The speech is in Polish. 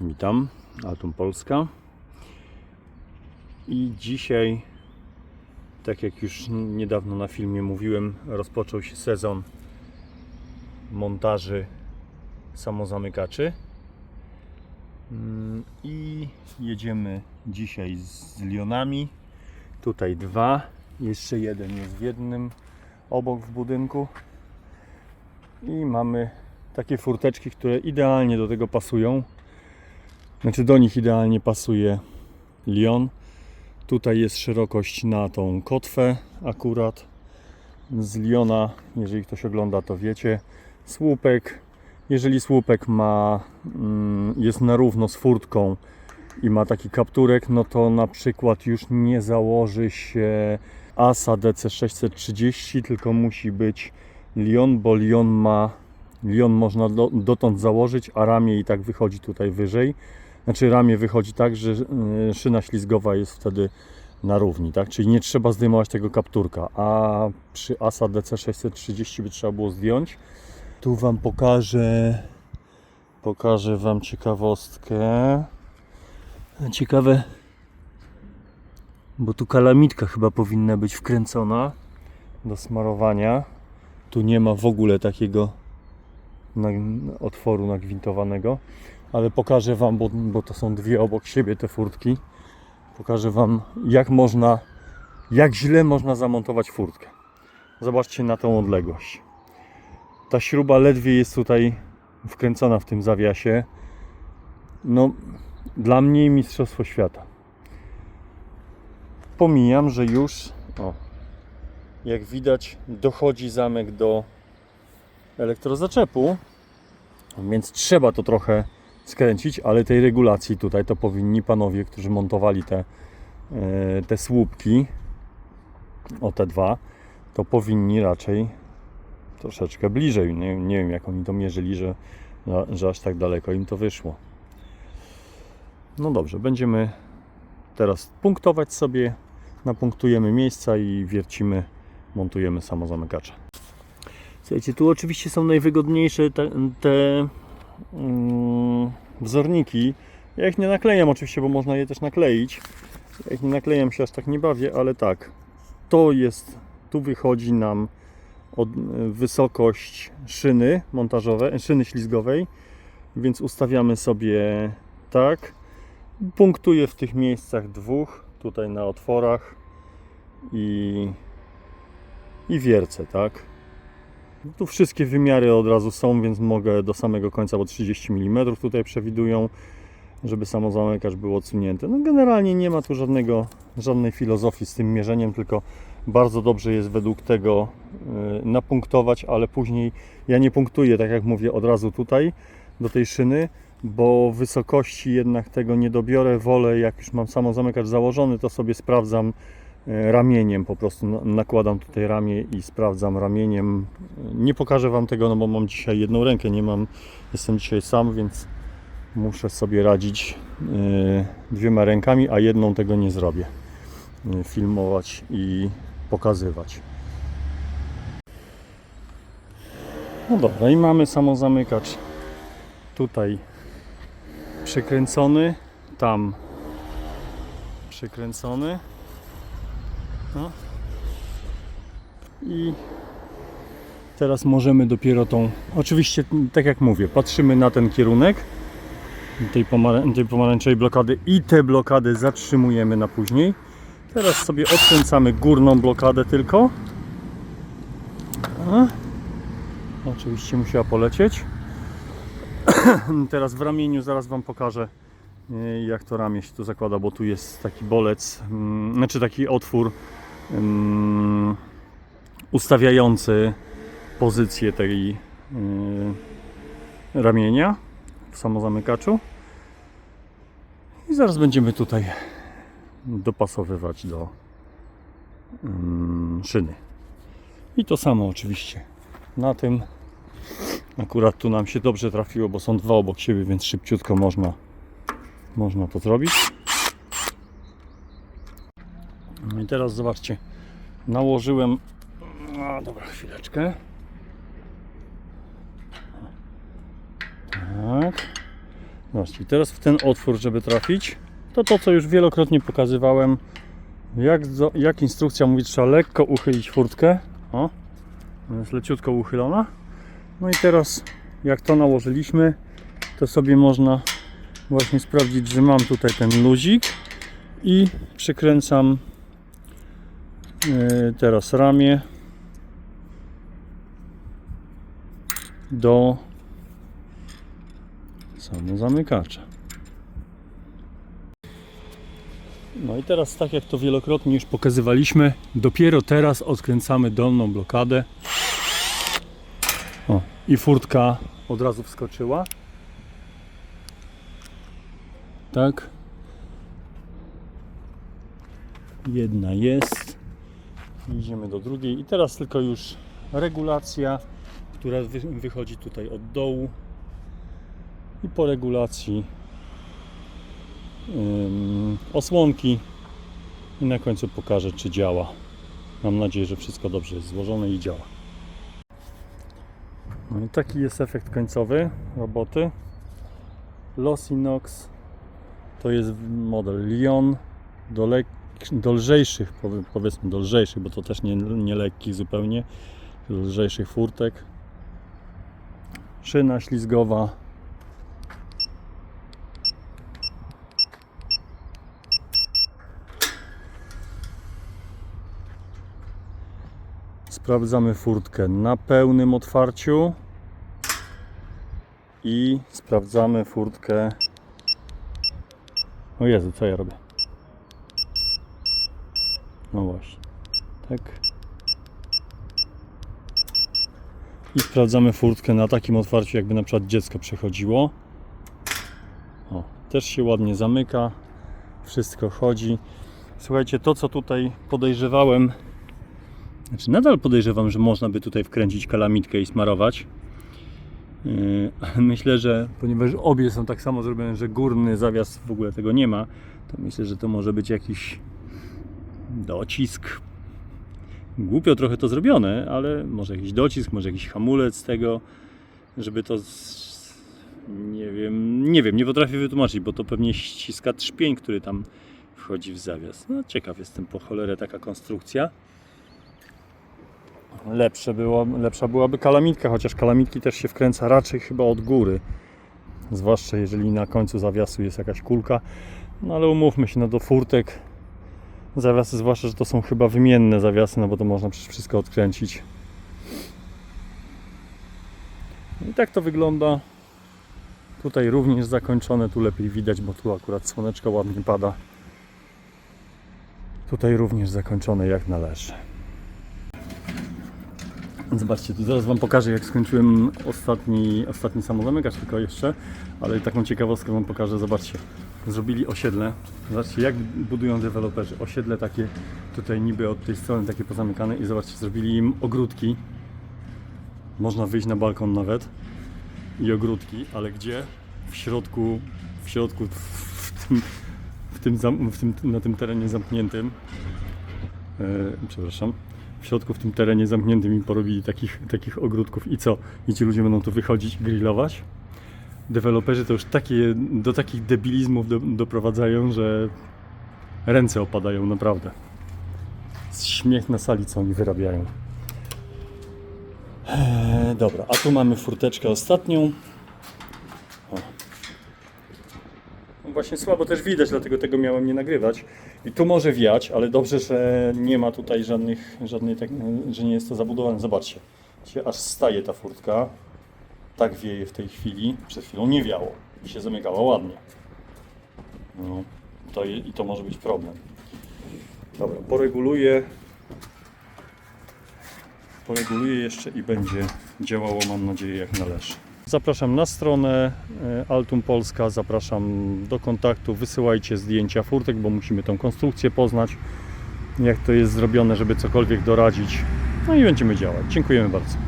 Witam, Altum Polska. I dzisiaj, tak jak już niedawno na filmie mówiłem, rozpoczął się sezon montaży samozamykaczy. Mm, I jedziemy dzisiaj z Lionami. Tutaj dwa, jeszcze jeden jest w jednym obok w budynku. I mamy takie furteczki, które idealnie do tego pasują. Znaczy do nich idealnie pasuje Lion. Tutaj jest szerokość na tą kotwę akurat. Z Liona, jeżeli ktoś ogląda to wiecie, słupek. Jeżeli słupek ma, mm, jest na równo z furtką i ma taki kapturek, no to na przykład już nie założy się ASA DC630, tylko musi być Lion, bo Lion ma Lion można do, dotąd założyć, a ramię i tak wychodzi tutaj wyżej. Znaczy ramię wychodzi tak, że y, szyna ślizgowa jest wtedy na równi, tak? Czyli nie trzeba zdejmować tego kapturka, a przy ASA DC630 by trzeba było zdjąć. Tu Wam pokażę pokażę Wam ciekawostkę. Ciekawe, bo tu kalamitka chyba powinna być wkręcona do smarowania. Tu nie ma w ogóle takiego otworu nagwintowanego, ale pokażę Wam, bo, bo to są dwie obok siebie te furtki. Pokażę Wam, jak można, jak źle można zamontować furtkę. Zobaczcie na tą odległość. Ta śruba ledwie jest tutaj wkręcona w tym zawiasie. No, dla mnie mistrzostwo świata. Pomijam, że już, o, jak widać, dochodzi zamek do elektrozaczepu, więc trzeba to trochę skręcić, ale tej regulacji tutaj to powinni panowie, którzy montowali te, e, te słupki, o te dwa, to powinni raczej troszeczkę bliżej. Nie, nie wiem, jak oni to mierzyli, że, że aż tak daleko im to wyszło. No dobrze, będziemy teraz punktować sobie, napunktujemy miejsca i wiercimy, montujemy samozamykacza. Słuchajcie, tu oczywiście są najwygodniejsze te, te wzorniki. Ja ich nie naklejam oczywiście, bo można je też nakleić. Ja ich nie naklejam się aż tak nie bawię, ale tak. To jest, tu wychodzi nam od, wysokość szyny montażowej, szyny ślizgowej, więc ustawiamy sobie tak. Punktuję w tych miejscach dwóch, tutaj na otworach i, i wiercę, tak. Tu wszystkie wymiary od razu są, więc mogę do samego końca, bo 30 mm tutaj przewidują, żeby samozamykacz był odsunięty. No generalnie nie ma tu żadnego, żadnej filozofii z tym mierzeniem, tylko bardzo dobrze jest według tego yy, napunktować, ale później ja nie punktuję, tak jak mówię, od razu tutaj do tej szyny, bo wysokości jednak tego nie dobiorę. Wolę, jak już mam samozamykacz założony, to sobie sprawdzam ramieniem, po prostu na- nakładam tutaj ramię i sprawdzam ramieniem. Nie pokażę Wam tego, no bo mam dzisiaj jedną rękę, nie mam, jestem dzisiaj sam, więc muszę sobie radzić e, dwiema rękami, a jedną tego nie zrobię. E, Filmować i pokazywać. No dobra, i mamy samozamykacz tutaj przykręcony, tam przykręcony. No. I teraz możemy dopiero tą. Oczywiście, tak jak mówię, patrzymy na ten kierunek tej, tej pomarańczowej blokady i te blokady zatrzymujemy na później. Teraz sobie odkręcamy górną blokadę tylko. A. Oczywiście musiała polecieć. Teraz w ramieniu zaraz Wam pokażę e, jak to ramię się tu zakłada, bo tu jest taki bolec, mm, znaczy taki otwór ustawiający pozycję tej ramienia w samozamykaczu. I zaraz będziemy tutaj dopasowywać do szyny. I to samo oczywiście na tym Akurat tu nam się dobrze trafiło, bo są dwa obok siebie, więc szybciutko można, można to zrobić. No i teraz zobaczcie, nałożyłem. No dobra, chwileczkę. Tak. Zobaczcie, teraz w ten otwór, żeby trafić, to to, co już wielokrotnie pokazywałem, jak, jak instrukcja mówi, trzeba lekko uchylić furtkę. O, jest leciutko uchylona. No i teraz, jak to nałożyliśmy, to sobie można właśnie sprawdzić, że mam tutaj ten luzik i przykręcam teraz ramię do samozamykacza. No i teraz, tak jak to wielokrotnie już pokazywaliśmy, dopiero teraz odkręcamy dolną blokadę. O, i furtka od razu wskoczyła. Tak. Jedna jest. Idziemy do drugiej i teraz tylko już regulacja, która wy, wychodzi tutaj od dołu i po regulacji osłonki i na końcu pokażę czy działa. Mam nadzieję, że wszystko dobrze jest złożone i działa. No i taki jest efekt końcowy roboty. Los Inox to jest model Lion do lżejszych, powie- powiedzmy do lżejszych, bo to też nie, nie lekkich zupełnie, lżejszych furtek. Szyna ślizgowa. Sprawdzamy furtkę na pełnym otwarciu i sprawdzamy furtkę. O Jezu, co ja robię? No właśnie. Tak. I sprawdzamy furtkę na takim otwarciu, jakby na przykład dziecko przechodziło. O, też się ładnie zamyka. Wszystko chodzi. Słuchajcie, to co tutaj podejrzewałem, znaczy nadal podejrzewam, że można by tutaj wkręcić kalamitkę i smarować. Yy, Myślę, że ponieważ obie są tak samo zrobione, że górny zawias w ogóle tego nie ma, to myślę, że to może być jakiś docisk. Głupio trochę to zrobione, ale może jakiś docisk, może jakiś hamulec tego, żeby to. Z... Nie wiem, nie wiem, nie potrafię wytłumaczyć, bo to pewnie ściska trzpień, który tam wchodzi w zawias. No, ciekaw jestem po cholerę taka konstrukcja. Lepsze było, lepsza byłaby kalamitka, chociaż kalamitki też się wkręca raczej chyba od góry. Zwłaszcza jeżeli na końcu zawiasu jest jakaś kulka. No ale umówmy się, no do furtek zawiasy, zwłaszcza, że to są chyba wymienne zawiasy, no bo to można przecież wszystko odkręcić. I tak to wygląda. Tutaj również zakończone, tu lepiej widać, bo tu akurat słoneczko ładnie pada. Tutaj również zakończone jak należy. Zobaczcie, tu zaraz Wam pokażę, jak skończyłem ostatni, ostatni samozamykacz, tylko jeszcze, ale taką ciekawostkę Wam pokażę. Zobaczcie, zrobili osiedle. Zobaczcie, jak budują deweloperzy. Osiedle takie tutaj niby od tej strony takie pozamykane i zobaczcie, zrobili im ogródki. Można wyjść na balkon nawet i ogródki, ale gdzie? W środku, w środku, w tym, w tym, w tym, na tym terenie zamkniętym. E, przepraszam w środku w tym terenie zamkniętym im porobili takich, takich ogródków i co? I ci ludzie będą tu wychodzić i grillować? Deweloperzy to już takie, do takich debilizmów do, doprowadzają, że ręce opadają naprawdę. Śmiech na sali, co oni wyrabiają. Eee, dobra, a tu mamy furteczkę ostatnią. O. No Właśnie słabo też widać, dlatego tego miałem nie nagrywać. I tu może wiać, ale dobrze, że nie ma tutaj żadnych, żadnej, tak, że nie jest to zabudowane. Zobaczcie, się aż staje ta furtka. Tak wieje w tej chwili. Przed chwilą nie wiało i się zamykała ładnie. No, to je, I to może być problem. Dobra, poreguluję. Poreguluję jeszcze i będzie działało, mam nadzieję, jak należy. Zapraszam na stronę e, Altum Polska, zapraszam do kontaktu, wysyłajcie zdjęcia furtek, bo musimy tą konstrukcję poznać, jak to jest zrobione, żeby cokolwiek doradzić. No i będziemy działać. Dziękujemy bardzo.